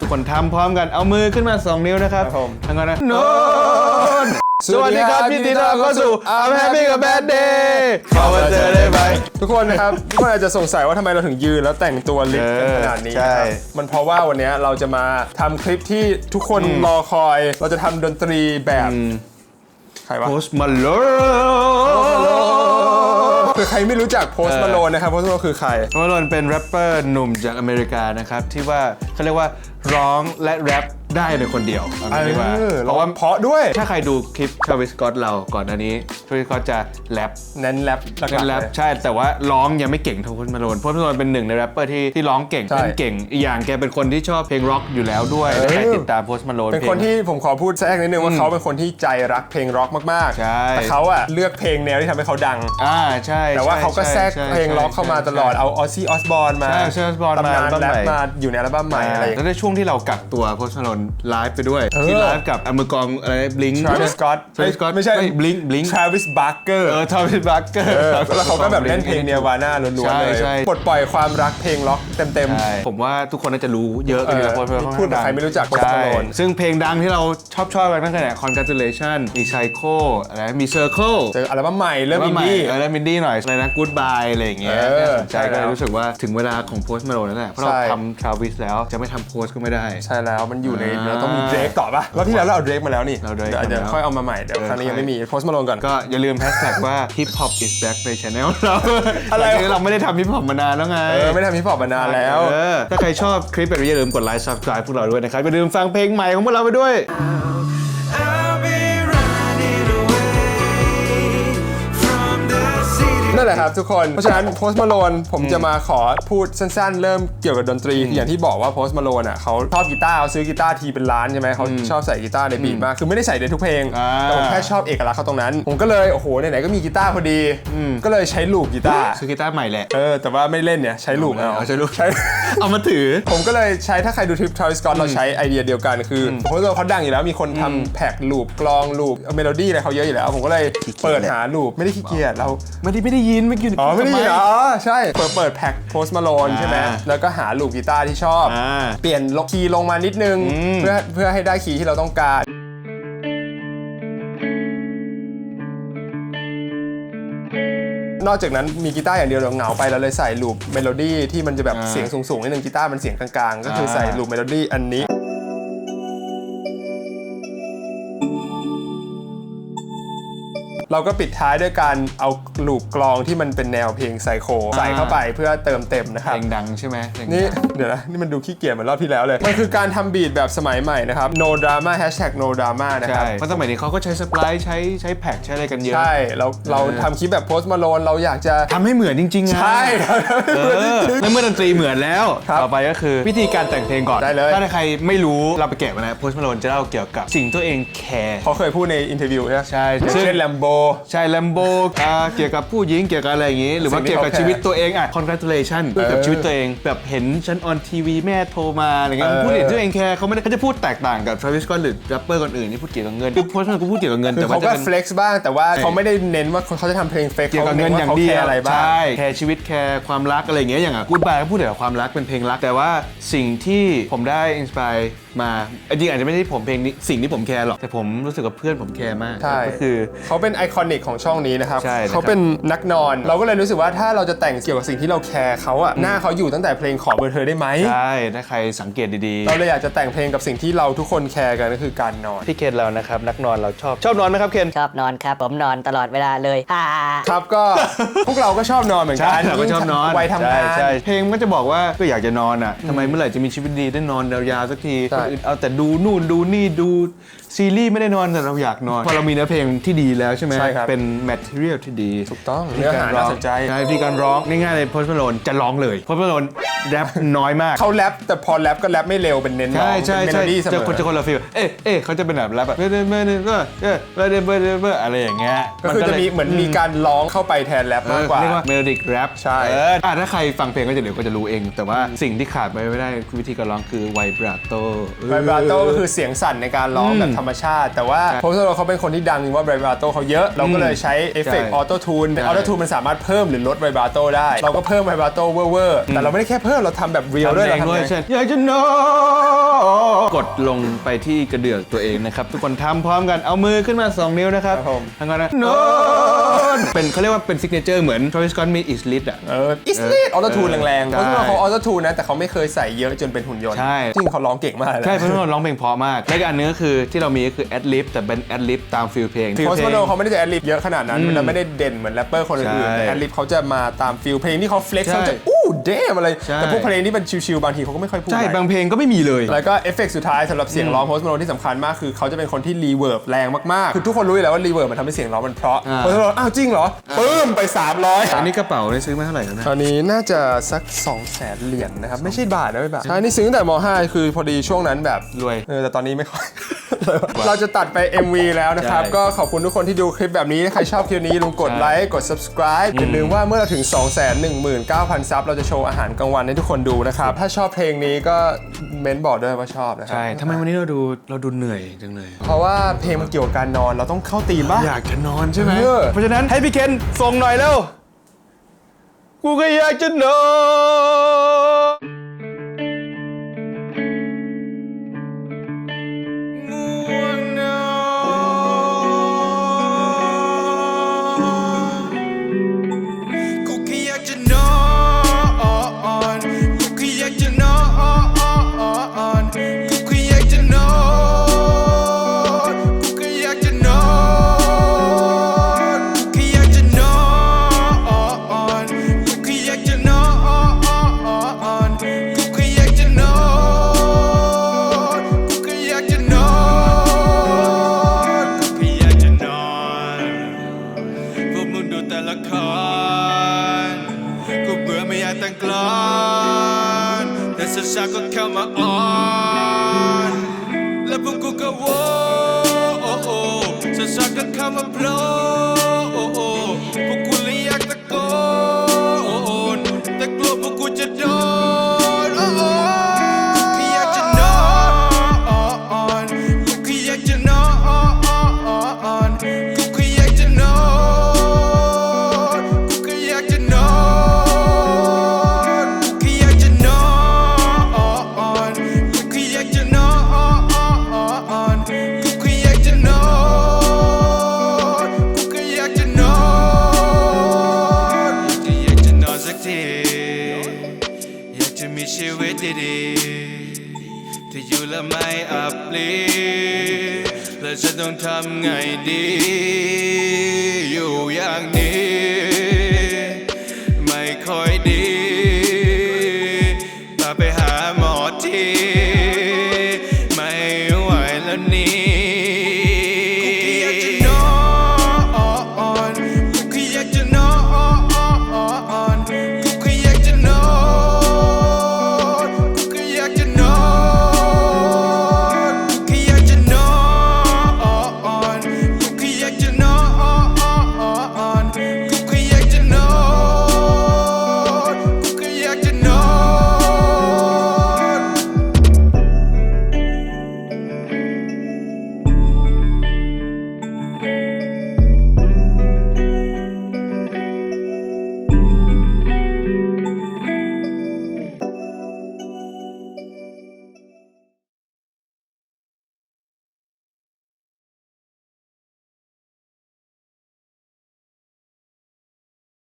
ทุกคนทำพร้อมกันเอามือขึ้นมา 2 นิ้วนะครับครับผมทั้งกันนะโนนสวัสดีครับยินดีต้อนรับเข้าสู่ I'm Happy กับ Bad Day ขอมาเจอได้ไหมทุกคนนะครับ ทุกคนอาจจะสงสัยว่าทำไมเราถึงยืนแล้วแต่งตัวลิฟต์กันขนาดนี้เออใช่นะครับมันเพราะว่าวันนี้เราจะมาทำคลิปที่ทุกคนรอคอย เราจะทำดนตรีแบบ ใครวะโพ สมาโลคือใครไม่รู้จักโพสต์มาโลนนะครับโพสต์มาโลนคือใครโพสมาโลนเป็นแรปเปอร์หนุ่มจากอเมริกานะครับที่ว่าเขาเรียกว่าร้องและแรป ได้ในคนเดียวเอางี้ดีกว่าเออเพราะว่าเพราะด้วย ถ้าใครดูคลิปทวิสกอตเราก่อนอันนี้ทวิสกอตจะแรป เน้นแรปหลักเป็นๆแรปเลย ใช่แต่ว่าร้องยังไม่เก่งเท่าพลมาโลนพลมาโลนเป็นหนึ่งในแรปเปอร์ที่ที่ร้องเก่งใช่ เต้นเก่งอีกอย่างแกเป็นคนที่ชอบเพลงร็อกอยู่แล้วด้วยเออถ้าใครติดตามโพสมาโลนเป็นคนที่ผมขอพูดแทรกนิดนึงว่าเขาเป็นคนที่ใจรักเพลงร็อกมากใช่ๆแต่เขาอะเลือกเพลงแนวที่ทำให้เขาดัง อ่าใช่แต่ว่าใช่เขาก็แทรกใช่เพลงร็อกเข้ามาตลอด เอาออซซี่ออสบอร์นมาใช่ใช่ Osbourne ตำนานมาอัลบั้มแรปใหม่มาอยู่ในอัลบั้มใหม่อะไรอย่างแล้เงี้ยวในช่วงที่เรากักตัวโพสมาโลนไลฟ์ไปด้วยเออที่ไลฟ์กับอเมริกองอะไรบลิง Travis Scott ทวิสกอตไม่ใช่บลิงบลิง Travis Barker เออทวิสบัคเกอร์เออแล้วเขาก็แบบเล่นเพลงเนียวาน่าล้วนๆเลยใช่ใช่ปลดปล่อยความรักเพลงล็อกเต็มใช่ผมว่าทุกคนน่าจะรู้เยอะกันอยู่แล้วเออเพราะเพราะพูดกับใครไม่รู้จัก Post ใช่ Malone ซึ่งเพลงดังที่เราชอบชอบกันตั้งแต่ Congratulation มี Psycho อะไรมี Circle ๆเจออัลบั้มใหม่เริ่มอินใหดี้เออแล้วมินดี้หน่อยอะไรนะ Goodbye อะไรอย่างเงี้ยเออน่าสนใจใช่ก็แล้วเลยรู้สึกว่าถึงเวลาของ Post Malone แล้วแหละเพราะเราใช่ทำ Travis แล้วจะไม่ทำ Post ก็ไม่ได้ ใช่แล้วมันอยู่ในอ่าเราต้องมีเดรกต่อป่ะรอบที่แล้วเราเอาเดรกมาแล้วนี่เรา Drake เดี๋ยวอาจจะมาแล้วค่อยเอามาใหม่เดี๋ยวเออครั้งนี้ยังใช่ไม่มีโพสต์มาลงก่อน ก็อย่าลืมแฮชแท็กว่า Hip Hop is back ใน channel เราอะไรวะหลังจากที่เราไม่ได้ทำ Hip Hop มานานแล้วไง เออไม่ได้ทำฮิปฮอปมานานแล้ว เออถ้าใครชอบคลิปแบบนี้อย่าลืมกดไลค์ subscribe พวกเราด้วยนะครับ อย่าลืมฟังเพลงใหม่ของพวกเราไปด้วย I'll นั่นแหละครับทุกคน เพราะฉะนั้นโพสต์มาโลนผมจะมาขอพูดสั้นๆ เริ่มเกี่ยวกับดนตรีคืออย่างที่บอกว่าโพสต์มาโลนอะเขาชอบกีตาร์เขาซื้อกีตาร์ทีเป็นล้านใช่ไหมเขาชอบใส่กีตาร์ในบีทมากคือไม่ได้ใส่ในทุกเพลงอ่าแต่ผมแค่ชอบเอกลักษณ์เขาตรงนั้น ผมก็เลยโอ้โหไหนๆก็มีกีตาร์พอดีก็เลยใช้ลูกกีตาร์ซื้อกีตาร์ใหม่แหละเออแต่ว่าไม่เล่นเนี่ยใช้ลูกเอาเอาใช้ลูกใช้เอามาถือ ผมก็เลยใช้ถ้าใครดูทริปทร i สกอตเราใช้ไอเดียเดียวกันคือโพสต์เขาดังอยู่แล้วมีคนทำแพ็กลูปกลองลูปเมโลดี้อะไรเขาเยอะอยู่แล้ว ผมก็เลยเปิดหาลูปไม่ได้ขี้เกียจเราไม่ได้ไม่ได้ยินไม่กินอ๋อไม่ได้ยินทำอ๋อใช่ เปิดเปิดแพ็คโพสมาโลนอ่าใช่ไหมแล้วก็หาลูกกีตาร์ที่ชอบอ่าเปลี่ยนลคีย์ลงมานิดนึง เพื่อเพื่อให้ได้คีย์ที่เราต้องการนอกจากนั้นมีกีตาร์อย่างเดียวเราเหงาไปเราเลยใส่ลูปเมโลดี้ที่มันจะแบบอ่าเสียงสูงๆนิดนึงกีตาร์มันเสียงกลางๆ ก็คือใส่อ่าลูปเมโลดี้อันนี้ เราก็ปิดท้ายด้วยการเอาลูปกลองที่มันเป็นแนวเพลงไซโคใส่เข้าไปเพื่อเติมเต็มนะคเพรับลงดังใช่ไหมเพลงนี่ดังเดี๋ยวนะนี่มันดูขี้เกียจเหมือนรอบที่แล้วเลย มันคือการทำบีทแบบสมัยใหม่นะครับ no drama hashtag no drama นะครัใช่บเพราะสมัยนี้เขาก็ใช้สปายใช้ใช้แพ็กใช้อะไรกันเยอะใช่เราเราทำคลิปแบบโพสต์มาโลนเราอยากจะทำให้เหมือนจริงๆอะใช่เออแล้วเมื่อดนตรีเหมือนแล้ว ครับต่อไปก็คือวิธีการแต่งเพลงก่อนได้เลย ถ้าใครไม่รู้เราไปแกะมานะโพสต์มาโลนจะเล่าเกี่ยวกับสิ่งตัวเองแคร์เขาเคยพูดในอินเทอร์วิวใช่ไหมใช่อย่างซึ่งเช่นแลมโบใช่แลมโบเกี่ยวกับผู้หญิงเกี่ยวกับอะไรอย่างงี้ หรือว่าสิ่งที่เกี่ยวกับเขาแคร์ชีวิตตัวเองอะ congratulation เกี่ยวกับเออชีวิตตัวเอง แบบเห็นฉันออนทีวีแม่โทรมาอะไรเงี้ยเออพูดเห็นตัวเองแคร์เขาไม่ได้เขาจะพูดแตกต่างกับ Travis Scott หรือแรปเปอร์คนอื่นที่พูดเกี่ยวกับเงินคือโพสต์มันก็พูดเกี่ยวกับเงินคือแต่ว่าเขาจะก็เป็น flex บ้างแต่ว่าเขาไม่ได้เน้นว่าเขาจะทำเพลง flex เกี่ยวกับเงินอย่างขเดีแคยวร์อะไรบ้างใช่แคร์ชีวิตแคร์ความรักอะไรอย่างเงี้ยอย่างอะกูดบายก็พูดเกี่ยวกับความรักเป็นเพลงรัก แต่ว่าสิ่งที่ผมได้อินสปายมาจริงๆอาจจะไม่ใช่ผมเพลงนี้สิ่งที่ผมแคร์หรอกแต่ผมรู้สึกว่าเพื่อนผมแคร์มากใช่ก็คือเขาเป็นไอคอนิกของช่องนี้นะครับใช่นะครับ เขาเป็นนักนอน เราก็เลยรู้สึกว่าถ้าเราจะแต่งเกี่ยวกับสิ่งที่เราแคร์เขาอะหน้าเขาอยู่ตั้งแต่เพลงขอเบอร์เธอได้ไหมใช่ถ้าใครสังเกตดีๆเราเลยอยากจะแต่งเพลงกับสิ่งที่เราทุกคนแคร์กันก็คือการนอนพี่เคนเรานะครับ นักนอนเราชอบ ชอบนอนไหมครับเคน ชอบนอนครับ ผมนอนตลอดเวลาเลยฮ่าครับก็ พวกเราก็ชอบนอนเหมือนใช่กันเราก็ชอบนอนวัยทำงาน ใช่ใช่เพลงมันก็จะบอกว่าก็อยากจะนอนอะทำไมเมื่อไหร่จะมีชีวิตดีได้นอนยาวๆสักทีใช่ คนอื่นเอาแต่ดูนู่นดูนี่ดู ซีรีส์ไม่ได้นอนแต่เราอยากนอน พอเรามีเนื้อเพลงที่ดีแล้วใช่ไหมใช่ครับเป็นแมทเทียลที่ดีถูกต้องเนื้อหาน่าสนใจใช่ที่การร้องง่ายๆเลยโพสต์มาโลนจะร้องเลยโพสต์มาโลนแรปน้อยมากเขาแรปแต่พอแรปก็แรปไม่เร็วเป็นเน้นร้องเป็นเมโลดี้เสอจะคนจะคนละฟีลเอ๊ะเอ๊ะเขาจะเป็นแบบแรปแบบเบอร์เบอร์เบอร์เบอร์เบ้เบ้อะไรอย่างเงี้ยก็คือจะมีเหมือนมีการร้องเข้าไปแทนแรปมากกว่าเรียกว่าเมโลดิกแรปใช่อ่าถ้าใครฟังเพลงก็จะเดี๋ยวก็จะรู้เอง แต่ว่าสิ่งที่ขาดไปไม่ได้วิธีการร้องคือไวบราโตไวบราโตก็คือเสียงสั่นในการร้องแบบมชาติ แต่ว่าโพสต์เราเขาเป็นคนที่ดังว่าไบราโตเขาเยอะอะ เราก็เลยใช้เอฟเฟกต์ใช่ออโต้ทูนออโต้ทูนมันสามารถเพิ่มหรือลดไวบราโตได้ เราก็เพิ่มไวบราโตเวอร์ๆแต่เราไม่ได้แค่เพิ่มเราทำแบบเรียลด้วยทำเองเราทำด้วยเองเช่นอยากจะนอนกดลงไปที่กระเดื่องตัวเองนะครับ ทุกคนทำพร้อมกันเอามือขึ้นมา 2 นิ้วนะครับครับผมทางกันนะนอ นเป็นเขาเรียกว่าเป็นซิกเนเจอร์เหมือน Travis Scott มี Is Lit อะ เอออิสลีดออโต้ทูนแรงๆใช่เพราะว่าเขาออโต้ทูนนะ แต่เขาไม่เคยใส่เยอะจนเป็นหุ่นยนต์ใช่ จริงเขาร้องเก่งมากเลยนะใช่เพราะว่าร้องเพลงเพราะมาก และอีกอันนึงก็คือที่เรามีก็คือแอดลิฟแต่เป็นแอดลิฟตามฟิลเพลงโพสต์มาโนเขาไม่ได้จะแอดลิฟเยอะขนาดนั้นอืมมันไม่ได้เด่นเหมือนแรปเปอร์คนอื่นๆใช่แต่แอดลิฟเขาจะมาตามฟิลเพลงที่เขาเฟล็กซ์ใช่ เขาจะอู้ เดมอะไร ใช่ แต่พวกเพลงที่มันชิลๆบางทีเขาก็ไม่ค่อยพูดใช่ อะไรบางเพลงก็ไม่มีเลย แล้วก็เอฟเฟกต์สุดท้ายสำหรับเสียงร้องโพสต์มาโนที่สำคัญมากคือเขาจะเป็นคนที่รีเวิร์บแรงมากๆ คือทุกคนรู้อยู่แล้วว่ารีเวิร์บมันทำให้เสียงร้องมันเพราะอ่าโพสต์มาโนอ้าวจริงเหรอปึ้มไป300อันนี้กระเป๋าได้ซื้อมาเท่าไหร่แล้วนะ ตอนนี้น่าจะสัก 2 0 0แสนเหรียญนะครับ ไม่ใช่บาทนะไม่บาทใช่นี่ซื้อตั้งแต่ม .5 คือพอดีช่วงนั้นแบบรวย เออแต่ตอนนี้ไม่ค่อย เราจะตัดไป MV แล้วนะครับ ใช่ ก็ขอบคุณทุกคนที่ดูคลิปแบบนี้ถ้าใครชอบคลิปนี้ลุงกดใช่ไลค์กด subscribe อย่าลืมว่าเมื่อเราถึง 2 1 9 0 0 0 ซับ เราจะโชว์อาหารกลางวันให้ทุกคนดูนะครับ ถ้าชอบเพลงนี้ก็เม้นบอกด้วยว่าชอบนะครัใช่ทำไมวันนี้เราดูเราดูเหนื่อยจังเลย เพราะว่าเพลงมันเกี่ยวกับการนอนเราต้องเข้าตีมบ้าง อยากจะนอนใช่ไหม เออ เพราะฉะนั้นให้พี่เคนส่งหน่อยเร็ว กูก็อยากจะนอน อนแต่สักชาก็เข้ามาออนแล้วพวกกูก็โว้โอ้โอ้สักชาก็เข้ามาโผล่ และไม่อับปลีและฉันต้องทำไงดี อยู่อย่างนี้